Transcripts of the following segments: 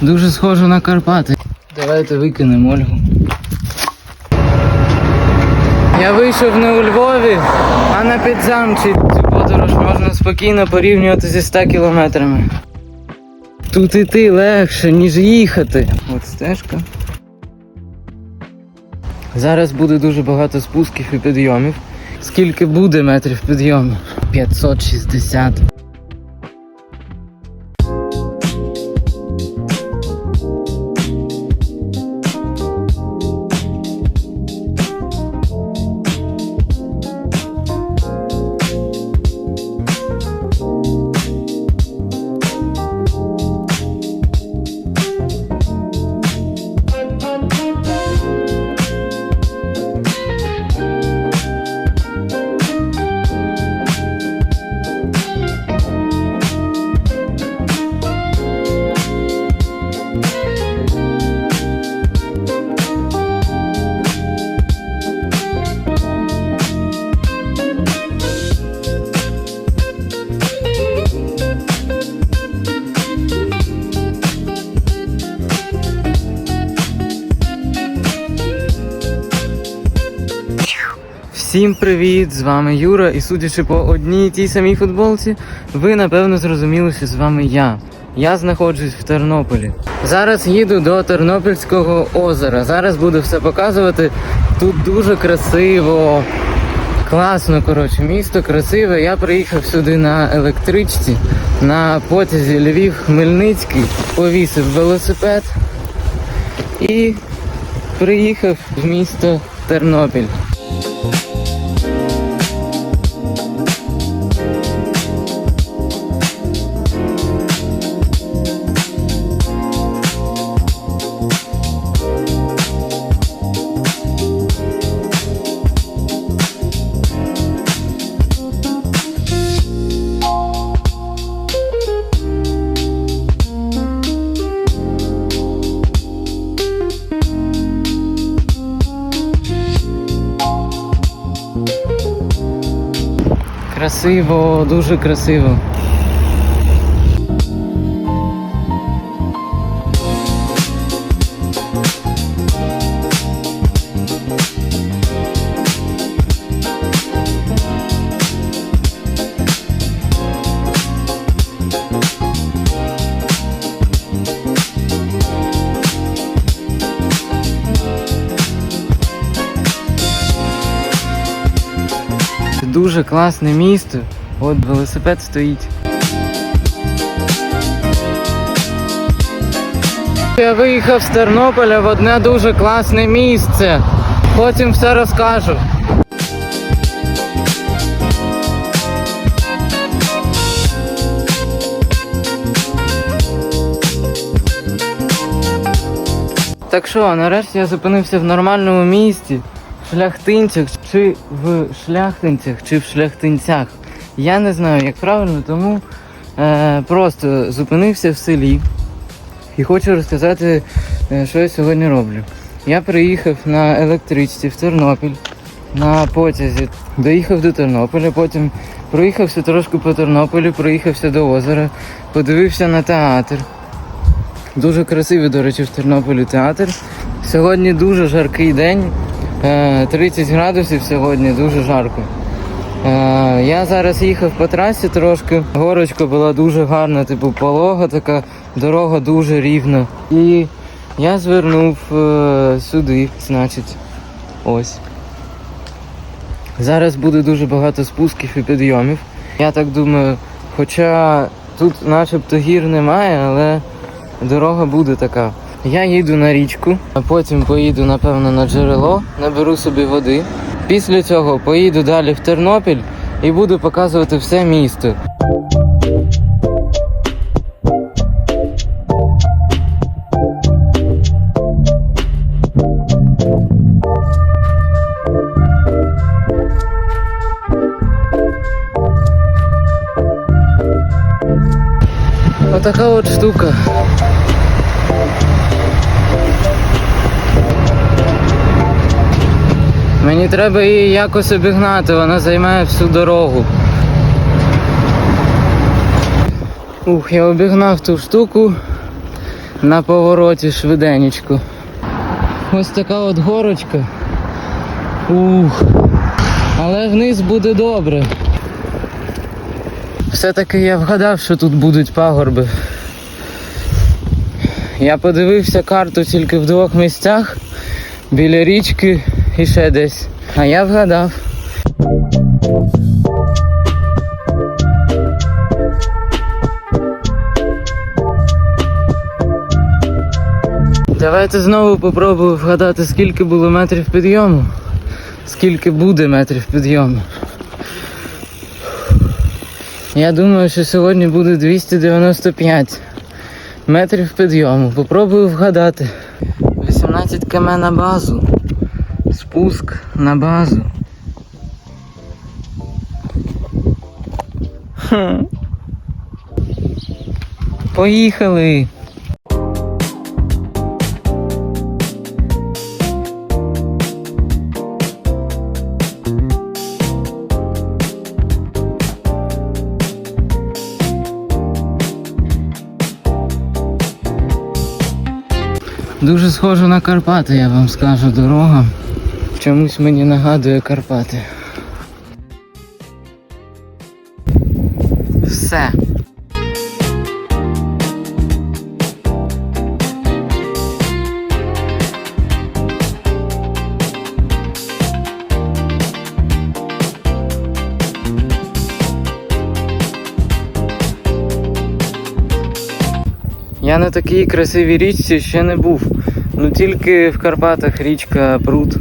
Дуже схоже на Карпати. Давайте викинемо Ольгу. Я вийшов не у Львові, а на підзамчі. Цю подорож можна спокійно порівнювати зі 100 кілометрами. Тут іти легше, ніж їхати. От стежка. Зараз буде дуже багато спусків і підйомів. Скільки буде метрів підйомів? 560. Всім привіт! З вами Юра, і судячи по одній тій самій футболці, ви напевно зрозуміли, що з вами я. Я знаходжусь в Тернополі. Зараз їду до Тернопільського озера. Зараз буду все показувати. Тут дуже красиво, класно, коротше, місто красиве. Я приїхав сюди на електричці, на потязі Львів-Хмельницький, повісив велосипед і приїхав в місто Тернопіль. Красиво, дуже красиво. Дуже класне місто. От велосипед стоїть. Я виїхав з Тернополя в одне дуже класне місце. Потім все розкажу. Так що, нарешті я зупинився в нормальному місті, шляхтинцях, чи в шляхтинцях, чи в шляхтинцях. Я не знаю, як правильно, тому е, просто зупинився в селі і хочу розказати, е, що я сьогодні роблю. Я приїхав на електричці в Тернопіль на потязі. Доїхав до Тернополя, потім проїхався трошки по Тернополю, проїхався до озера, подивився на театр. Дуже красивий, до речі, в Тернополі театр. Сьогодні дуже жаркий день. Е, 30 градусів сьогодні, дуже жарко. Е, Я зараз їхав по трасі трошки. Горочка була дуже гарна, типу полога така, дорога дуже рівна. І я звернув е, сюди, значить, ось. Зараз буде дуже багато спусків і підйомів. Я так думаю, хоча тут начебто гір немає, але дорога буде така. Я їду на річку, а потім поїду, напевно, на джерело, наберу собі води. Після цього поїду далі в Тернопіль і буду показувати все місто. Отака от штука. Мені треба її якось обігнати, вона займає всю дорогу. Ух, я обігнав ту штуку. на повороті швиденечко. Ось така от горочка. Ух. Але вниз буде добре. Все-таки я вгадав, що тут будуть пагорби. Я подивився карту тільки в двох місцях біля річки і ще десь. А я вгадав. Давайте знову попробую вгадати, скільки було метрів підйому. Скільки буде метрів підйому. Я думаю, що сьогодні буде 295 метрів підйому. Попробую вгадати. 18 км на базу. Спуск на базу. Хм. Поїхали! Дуже схоже на Карпати, я вам скажу, дорога. Чомусь мені нагадує Карпати. Все. Я на такій красивій річці ще не був. Ну тільки в Карпатах річка Пруд.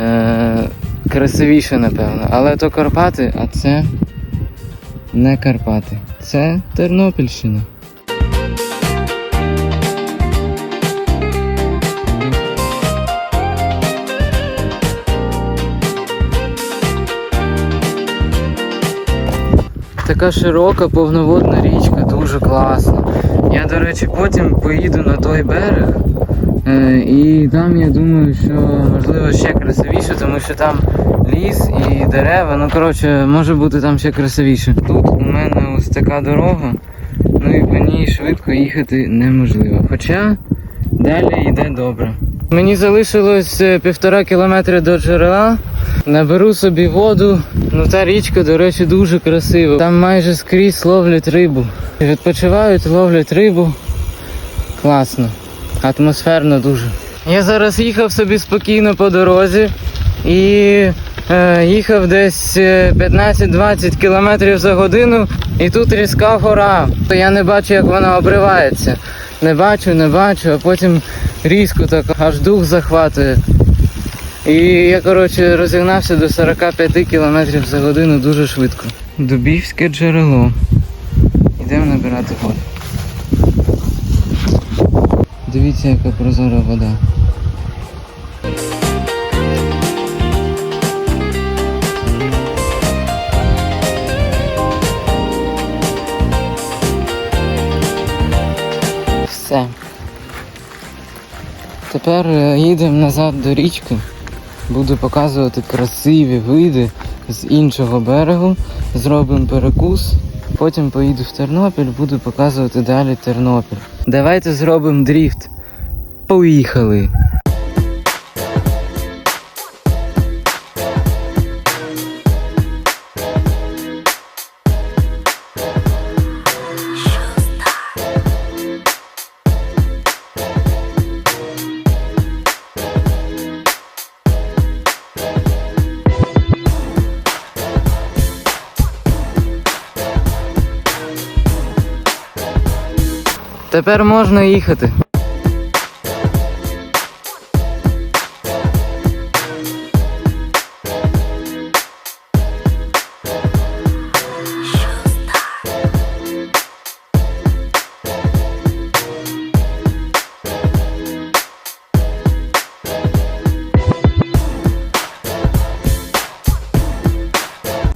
Е, красивіше, напевно. Але то Карпати, а це не Карпати. Це Тернопільщина. Така широка повноводна річка, дуже класна. Я, до речі, потім поїду на той берег. Е, і там я думаю, що можливо ще красивіше, тому що там ліс і дерева. Ну коротше, може бути там ще красивіше. Тут у мене ось така дорога, ну і по ній швидко їхати неможливо. Хоча далі йде добре. Мені залишилось е, півтора кілометри до джерела. Наберу собі воду. Ну та річка, до речі, дуже красива. Там майже скрізь ловлять рибу. Відпочивають, ловлять рибу. Класно. Атмосферно дуже. Я зараз їхав собі спокійно по дорозі і е, їхав десь е, 15-20 км за годину, і тут різка гора. То я не бачу, як вона обривається. Не бачу, не бачу, а потім різко так аж дух захватує. І я, коротше, розігнався до 45 км за годину дуже швидко. Дубівське джерело. Йдемо набирати воду. Дивіться, яка прозора вода. Все. Тепер е, їдемо назад до річки. Буду показувати красиві види з іншого берегу. Зробимо перекус. Потім поїду в Тернопіль, буду показувати далі Тернопіль. Давайте зробимо дріфт. Поїхали! Тепер можна їхати.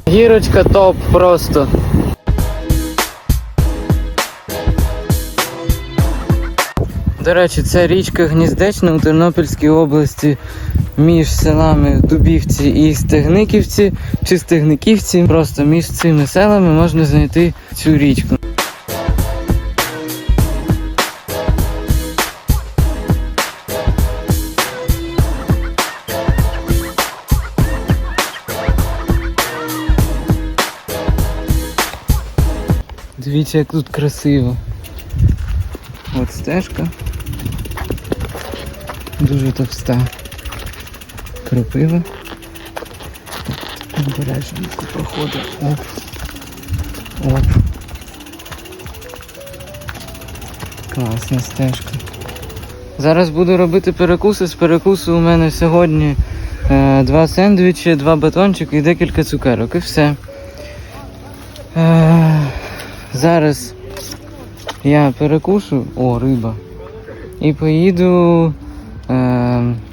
Гірочка топ просто. До речі, це річка Гніздечна у Тернопільській області між селами Дубівці і Стегниківці чи Стегниківці. Просто між цими селами можна знайти цю річку. Дивіться, як тут красиво. От стежка. Дуже товста. Кропива. Обережненько проходить. Оп. Оп. Класна стежка. Зараз буду робити перекуси. З перекусу у мене сьогодні е, два сендвічі, два батончики і декілька цукерок. І все. Е, зараз я перекушу. О, риба. І поїду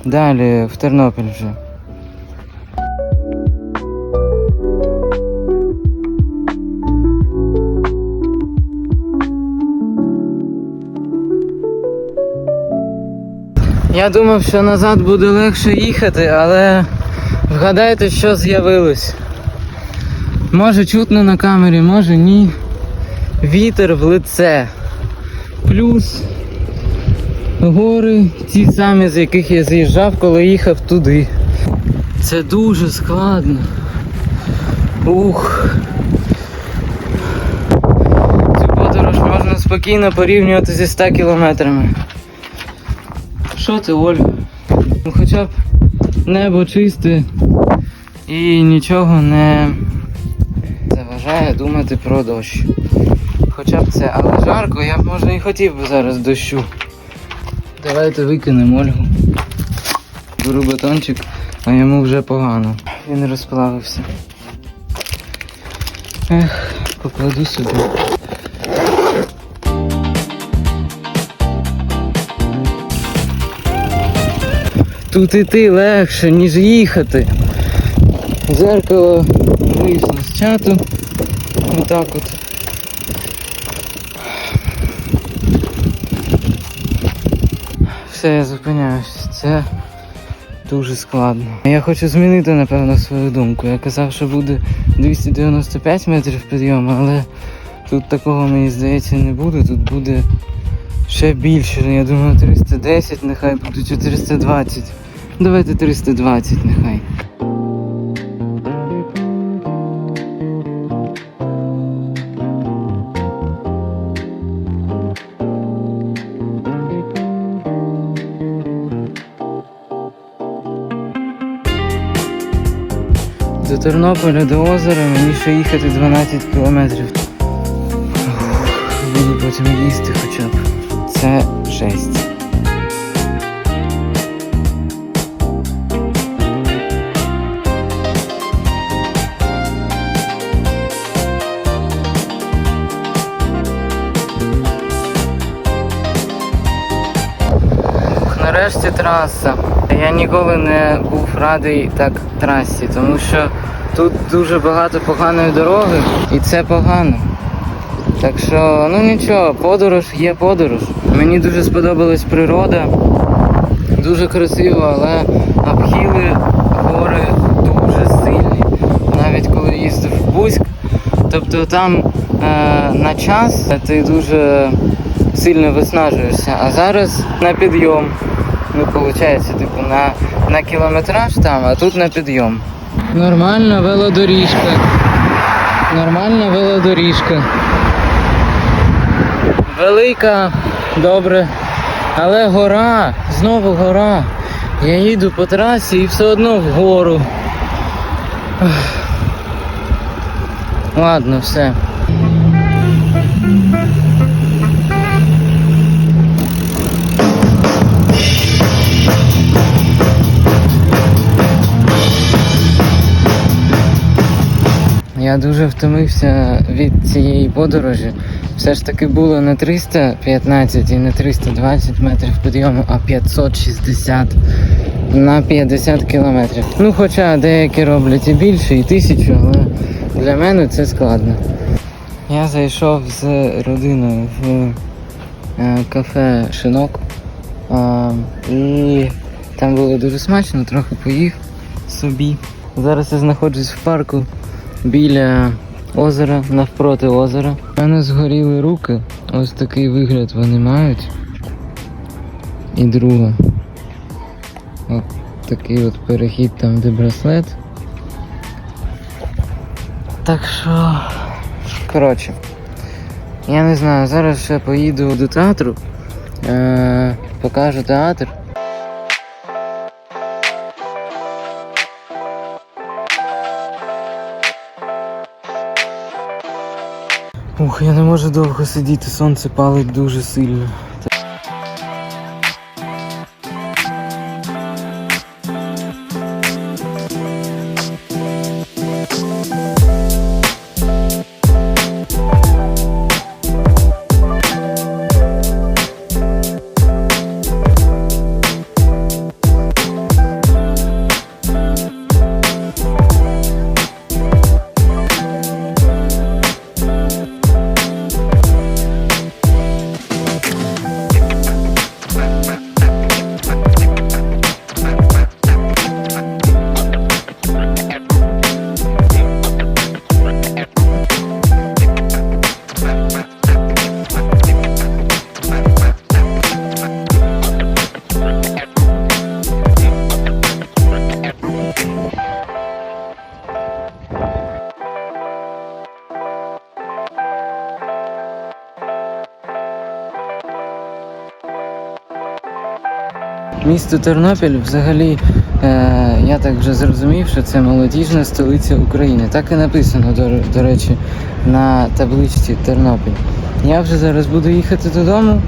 далі в Тернопіль вже. Я думав, що назад буде легше їхати, але вгадайте, що з'явилось. Може чутно на камері, може ні. Вітер в лице. Плюс гори, ті самі, з яких я з'їжджав, коли їхав туди. Це дуже складно. Ух. Цю подорож можна спокійно порівнювати зі 100 кілометрами. Що ти, Оль? Ну хоча б небо чисте і нічого не заважає думати про дощ. Хоча б це, але жарко, я б може і хотів би зараз дощу. Давайте викинемо Ольгу. Беру батончик, а йому вже погано. Він розплавився. Ех, покладу собі. Тут іти легше, ніж їхати. Зеркало вийшло з чату. Отак от. Все, я зупиняюся. Це дуже складно. Я хочу змінити, напевно, свою думку. Я казав, що буде 295 метрів підйому, але тут такого, мені здається, не буде. Тут буде ще більше. Я думаю, 310, нехай буде 420. Давайте 320 нехай. Тернополя, до озера мені ще їхати 12 кілометрів. Буду потім їсти хоча б. Це жесть. Нарешті траса. Я ніколи не був радий так трасі, тому що тут дуже багато поганої дороги і це погано. Так що, ну нічого, подорож є подорож. Мені дуже сподобалась природа, дуже красиво, але обхили гори дуже сильні. Навіть коли їздив в Бузьк, тобто там е, на час ти дуже сильно виснажуєшся, а зараз на підйом. Ну, виходить, типу, на, на кілометраж там, а тут на підйом. Нормальна велодоріжка. Нормальна велодоріжка. Велика, добре. Але гора, знову гора. Я їду по трасі і все одно вгору. Ладно, все. Я дуже втомився від цієї подорожі. Все ж таки було не 315 і не 320 метрів підйому, а 560 на 50 кілометрів. Ну, хоча деякі роблять і більше, і тисячу, але для мене це складно. Я зайшов з родиною в е, кафе Шинок. І там було дуже смачно, трохи поїв собі. Зараз я знаходжусь в парку біля озера, навпроти озера. У мене згоріли руки. Ось такий вигляд вони мають. І друга. От такий от перехід там, де браслет. Так що. Коротше. Я не знаю, зараз ще поїду до театру, е- покажу театр. Ух, я не можу довго сидіти, сонце палить дуже сильно. Місто Тернопіль взагалі, е, я так вже зрозумів, що це молодіжна столиця України. Так і написано, до, до речі, на табличці Тернопіль. Я вже зараз буду їхати додому.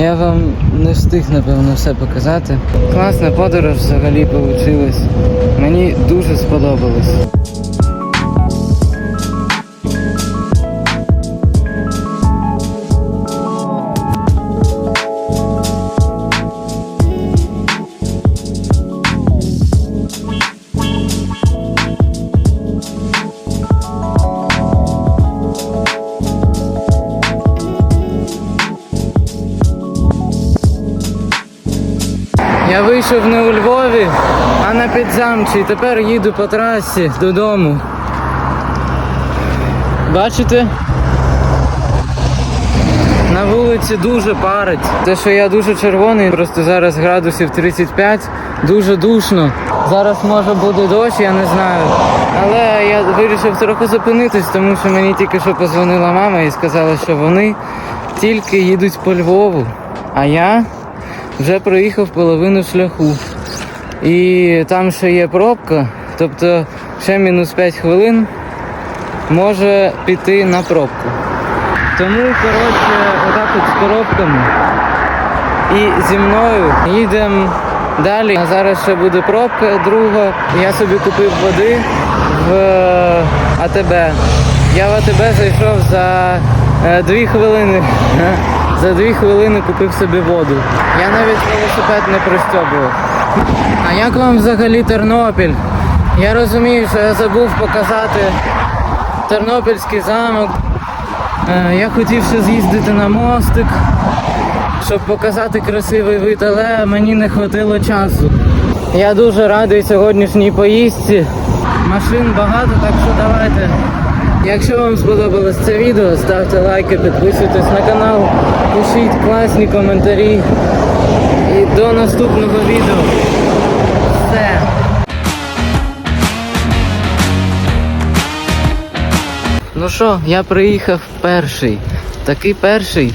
Я вам не встиг, напевно, все показати. Класна подорож взагалі вийшла. Мені дуже сподобалось. Я вийшов не у Львові, а на Підзамчі. Тепер їду по трасі додому. Бачите? На вулиці дуже парить. Те, що я дуже червоний, просто зараз градусів 35, дуже душно. Зараз може буде дощ, я не знаю. Але я вирішив трохи зупинитись, тому що мені тільки що позвонила мама і сказала, що вони тільки їдуть по Львову. А я вже проїхав половину шляху. І там ще є пробка, тобто ще мінус 5 хвилин може піти на пробку. Тому, коротше, отак от з коробками. І зі мною їдемо далі. А зараз ще буде пробка друга. Я собі купив води в е, АТБ. Я в АТБ зайшов за е, дві хвилини. За дві хвилини купив собі воду. Я навіть велосипед не пристьобував. А як вам взагалі Тернопіль? Я розумію, що я забув показати Тернопільський замок. Е, Я хотів ще з'їздити на мостик, щоб показати красивий вид, але мені не хватило часу. Я дуже радий сьогоднішній поїздці. Машин багато, так що давайте. Якщо вам сподобалось це відео, ставте лайки, підписуйтесь на канал, пишіть класні коментарі. І до наступного відео. Все. Ну що, я приїхав перший. Такий перший,